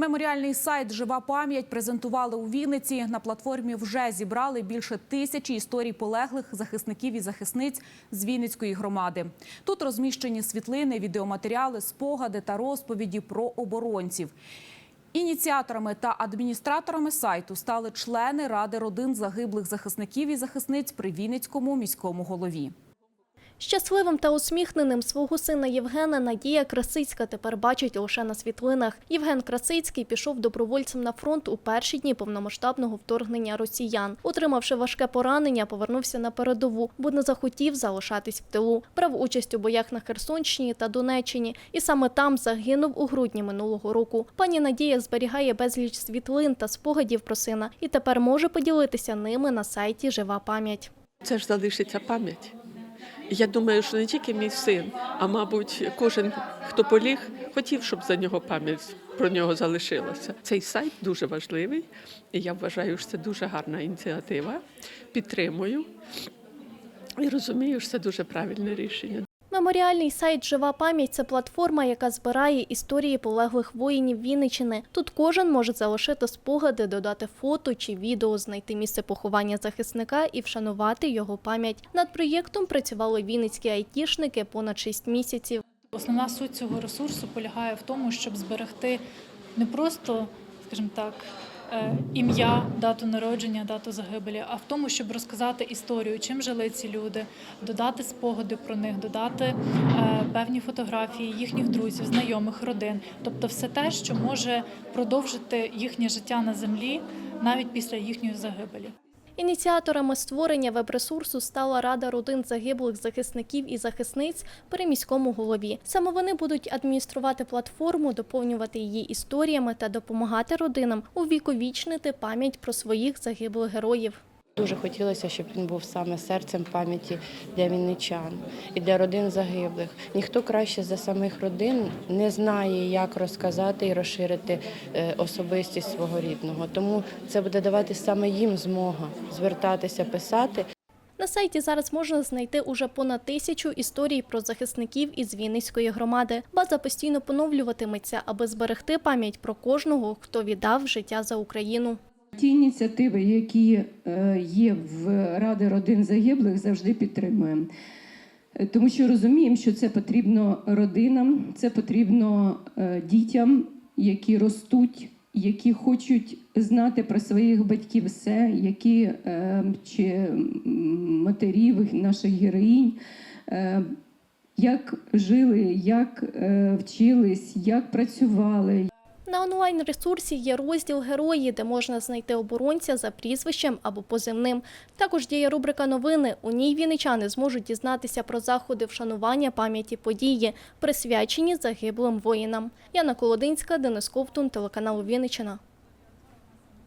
Меморіальний сайт Жива пам'ять презентували у Вінниці. На платформі вже зібрали більше тисячі історій полеглих захисників і захисниць з Вінницької громади. Тут розміщені світлини, відеоматеріали, спогади та розповіді про оборонців. Ініціаторами та адміністраторами сайту стали члени ради родин загиблих захисників і захисниць при Вінницькому міському голові. Щасливим та усміхненим свого сина Євгена Надія Красицька тепер бачить лише на світлинах. Євген Красицький пішов добровольцем на фронт у перші дні повномасштабного вторгнення росіян. Отримавши важке поранення, повернувся на передову, бо не захотів залишатись в тилу. Брав участь у боях на Херсонщині та Донеччині, і саме там загинув у грудні минулого року. Пані Надія зберігає безліч світлин та спогадів про сина, і тепер може поділитися ними на сайті Жива пам'ять. Це ж залишиться пам'ять. Я думаю, що не тільки мій син, а мабуть, кожен, хто поліг, хотів, щоб за нього пам'ять про нього залишилася. Цей сайт дуже важливий, і я вважаю, що це дуже гарна ініціатива. Підтримую і розумію, що це дуже правильне рішення. Меморіальний сайт Жива пам'ять це платформа, яка збирає історії полеглих воїнів Вінничини. Тут кожен може залишити спогади, додати фото чи відео, знайти місце поховання захисника і вшанувати його пам'ять. Над проєктом працювали вінницькі айтішники понад 6 місяців. Основна суть цього ресурсу полягає в тому, щоб зберегти не просто, скажімо так, ім'я, дату народження, дату загибелі, а в тому, щоб розказати історію, чим жили ці люди, додати спогади про них, додати е, певні фотографії їхніх друзів, знайомих, родин, тобто все те, що може продовжити їхнє життя на землі навіть після їхньої загибелі. Ініціаторами створення веб-ресурсу стала Рада родин загиблих захисників і захисниць при міському голові. Саме вони будуть адмініструвати платформу, доповнювати її історіями та допомагати родинам увіковічнити пам'ять про своїх загиблих героїв. Дуже хотілося, щоб він був саме серцем пам'яті для вінничан і для родин загиблих. Ніхто краще за самих родин не знає, як розказати і розширити е, особистість свого рідного. Тому це буде давати саме їм змога звертатися, писати На сайті зараз можна знайти уже понад тисячу історій про захисників із Вінницької громади. База постійно поновлюватиметься, аби зберегти пам'ять про кожного, хто віддав життя за Україну. Ті ініціативи, які е, є в Ради родин загиблих, завжди підтримуємо. Е, Тому що розуміємо, що це потрібно родинам, це потрібно е, дітям, які ростуть, які хочуть знати про своїх батьків все, які чи матерів наших героїнь, як жили, як вчились, як працювали, На онлайн-ресурсі є розділ Герої, де можна знайти оборонця за прізвищем або позивним. Також діє рубрика Новини. У ній вінничани зможуть дізнатися про заходи вшанування пам'яті події, присвячені загиблим воїнам. Яна Колодинська, Денис Ковтун, телеканал Вінниччина.